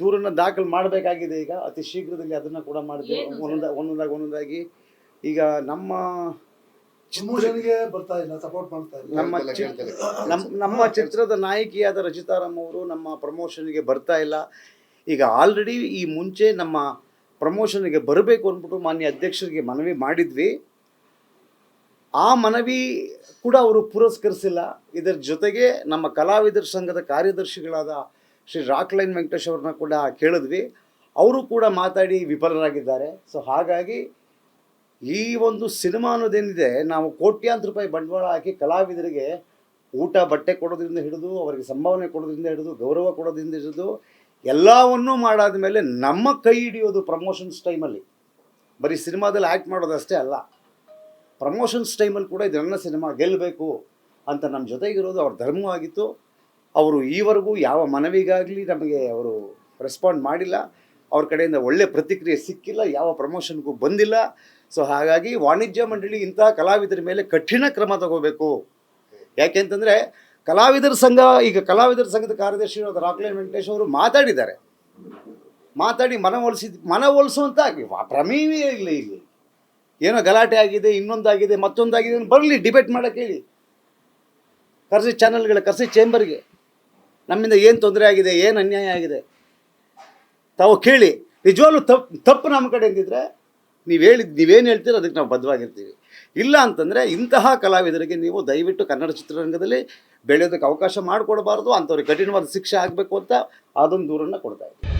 ದೂರನ್ನು ದಾಖಲು ಮಾಡಬೇಕಾಗಿದೆ ಈಗ. ಅತಿ ಶೀಘ್ರದಲ್ಲಿ ಅದನ್ನು ಕೂಡ ಮಾಡಿದೆ ಒಂದೊಂದಾಗಿ ಒಂದೊಂದಾಗಿ ಒಂದೊಂದಾಗಿ. ಈಗ ನಮ್ಮ ಪ್ರಮೋಷನ್ಗೆ ಬರ್ತಾ ಇಲ್ಲ ಸಪೋರ್ಟ್ ಮಾಡ್ತಾ ಇಲ್ಲ. ನಮ್ಮ ನಮ್ಮ ನಮ್ಮ ಚಿತ್ರದ ನಾಯಕಿಯಾದ ರಚಿತಾರಾಮ್ ಅವರು ನಮ್ಮ ಪ್ರಮೋಷನ್ಗೆ ಬರ್ತಾ ಇಲ್ಲ. ಈಗ ಆಲ್ರೆಡಿ ಈ ಮುಂಚೆ ನಮ್ಮ ಪ್ರಮೋಷನ್ಗೆ ಬರಬೇಕು ಅಂದ್ಬಿಟ್ಟು ಮಾನ್ಯ ಅಧ್ಯಕ್ಷರಿಗೆ ಮನವಿ ಮಾಡಿದ್ವಿ. ಆ ಮನವಿ ಕೂಡ ಅವರು ಪುರಸ್ಕರಿಸಿಲ್ಲ. ಇದರ ಜೊತೆಗೆ ನಮ್ಮ ಕಲಾವಿದರ ಸಂಘದ ಕಾರ್ಯದರ್ಶಿಗಳಾದ ಶ್ರೀ ರಾಕ್ಲೈನ್ ವೆಂಕಟೇಶ್ ಅವ್ರನ್ನ ಕೂಡ ಕೇಳಿದ್ವಿ. ಅವರು ಕೂಡ ಮಾತಾಡಿ ವಿಫಲರಾಗಿದ್ದಾರೆ. ಸೊ ಹಾಗಾಗಿ ಈ ಒಂದು ಸಿನಿಮಾ ಅನ್ನೋದೇನಿದೆ ನಾವು ಕೋಟ್ಯಾಂತರ ರೂಪಾಯಿ ಬಂಡವಾಳ ಹಾಕಿ ಕಲಾವಿದರಿಗೆ ಊಟ, ಬಟ್ಟೆ ಕೊಡೋದ್ರಿಂದ ಹಿಡಿದು, ಅವರಿಗೆ ಸಂಭಾವನೆ ಕೊಡೋದ್ರಿಂದ ಹಿಡಿದು, ಗೌರವ ಕೊಡೋದ್ರಿಂದ ಹಿಡಿದು, ಎಲ್ಲವನ್ನೂ ಮಾಡಾದ ಮೇಲೆ ನಮ್ಮ ಕೈ ಹಿಡಿಯೋದು ಪ್ರಮೋಷನ್ಸ್ ಟೈಮಲ್ಲಿ ಬರೀ ಸಿನಿಮಾದಲ್ಲಿ ಆ್ಯಕ್ಟ್ ಮಾಡೋದಷ್ಟೇ ಅಲ್ಲ. ಪ್ರಮೋಷನ್ಸ್ ಟೈಮಲ್ಲಿ ಕೂಡ ಇದು ನನ್ನ ಸಿನಿಮಾ ಗೆಲ್ಲಬೇಕು ಅಂತ ನಮ್ಮ ಜೊತೆಗಿರೋದು, ಅವ್ರ ಧರ್ಮವಾಗಿತ್ತು. ಅವರು ಈವರೆಗೂ ಯಾವ ಮನವಿಗಾಗಲಿ ನಮಗೆ ಅವರು ರೆಸ್ಪಾಂಡ್ ಮಾಡಿಲ್ಲ. ಅವ್ರ ಕಡೆಯಿಂದ ಒಳ್ಳೆ ಪ್ರತಿಕ್ರಿಯೆ ಸಿಕ್ಕಿಲ್ಲ, ಯಾವ ಪ್ರಮೋಷನ್ಗೂ ಬಂದಿಲ್ಲ. ಸೊ ಹಾಗಾಗಿ ವಾಣಿಜ್ಯ ಮಂಡಳಿ ಇಂತಹ ಕಲಾವಿದರ ಮೇಲೆ ಕಠಿಣ ಕ್ರಮ ತಗೋಬೇಕು. ಯಾಕೆಂತಂದರೆ ಕಲಾವಿದರ ಸಂಘ, ಈಗ ಕಲಾವಿದರ ಸಂಘದ ಕಾರ್ಯದರ್ಶಿಯಾದ ರಾಕ್ಲೈನ್ ವೆಂಕಟೇಶ್ ಅವರು ಮಾತಾಡಿದ್ದಾರೆ. ಮಾತಾಡಿ ಮನವೊಲಿಸಿದ ಮನವೊಲಿಸುವಂತ ಪ್ರಮೇಯವೇ ಇಲ್ಲ ಇಲ್ಲಿ. ಏನೋ ಗಲಾಟೆ ಆಗಿದೆ, ಇನ್ನೊಂದಾಗಿದೆ, ಮತ್ತೊಂದಾಗಿದೆ ಬರಲಿ ಡಿಬೇಟ್ ಮಾಡೋಕ್ಕೆ ಹೇಳಿ. ಕರೆಸಿ ಚಾನಲ್ಗಳ ಕರೆಸಿ ಚೇಂಬರ್ಗೆ ನಮ್ಮಿಂದ ಏನು ತೊಂದರೆ ಆಗಿದೆ, ಏನು ಅನ್ಯಾಯ ಆಗಿದೆ? ತಾವು ಕೇಳಿ. ನಿಜವಾಗ್ಲೂ ತಪ್ಪು ತಪ್ಪು ನಮ್ಮ ಕಡೆ ಎಂದಿದ್ರೆ ನೀವು ಹೇಳಿದ್ದು ನೀವೇನು ಹೇಳ್ತೀರೋ ಅದಕ್ಕೆ ನಾವು ಬದ್ಧವಾಗಿರ್ತೀವಿ. ಇಲ್ಲ ಅಂತಂದರೆ ಇಂತಹ ಕಲಾವಿದರಿಗೆ ನೀವು ದಯವಿಟ್ಟು ಕನ್ನಡ ಚಿತ್ರರಂಗದಲ್ಲಿ ಬೆಳೆಯೋದಕ್ಕೆ ಅವಕಾಶ ಮಾಡಿಕೊಡಬಾರ್ದು, ಅಂಥವ್ರಿಗೆ ಕಠಿಣವಾದ ಶಿಕ್ಷೆ ಆಗಬೇಕು ಅಂತ ಅದೊಂದು ದೂರನ್ನು ಕೊಡ್ತಾ ಇದ್ದೀವಿ.